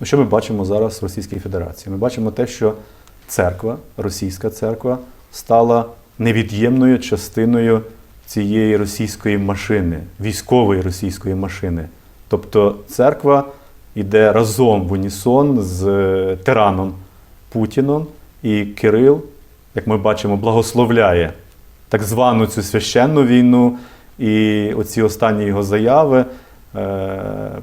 Ну, що ми бачимо зараз в Російській Федерації? Ми бачимо те, що церква, російська церква, стала невід'ємною частиною цієї російської машини, військової російської машини. Тобто церква йде разом в унісон з е, тираном Путіном, і Кирил, як ми бачимо, благословляє так звану цю священну війну, і оці останні його заяви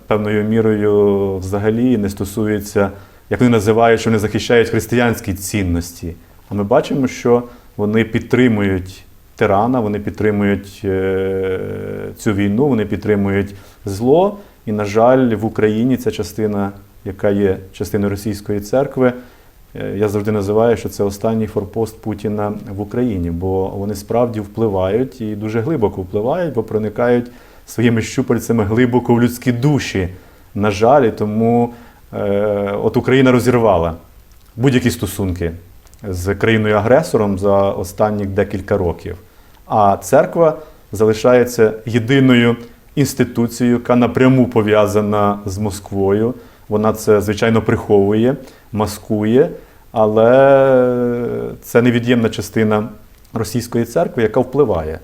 певною мірою взагалі не стосуються, як вони називають, що вони захищають християнські цінності. А ми бачимо, що вони підтримують тирана, вони підтримують е, цю війну, вони підтримують зло. І, на жаль, в Україні ця частина, яка є частиною російської церкви, е, я завжди називаю, що це останній форпост Путіна в Україні, бо вони справді впливають і дуже глибоко впливають, бо проникають своїми щупальцями глибоко в людські душі. На жаль, тому е, от Україна розірвала будь-які стосунки з країною-агресором за останні декілька років. А церква залишається єдиною інституцією, яка напряму пов'язана з Москвою. Вона це, звичайно, приховує, маскує, але це невід'ємна частина російської церкви, яка впливає.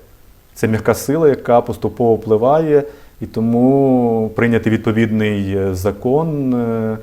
Це м'яка сила, яка поступово впливає, і тому прийняти відповідний е, закон. е,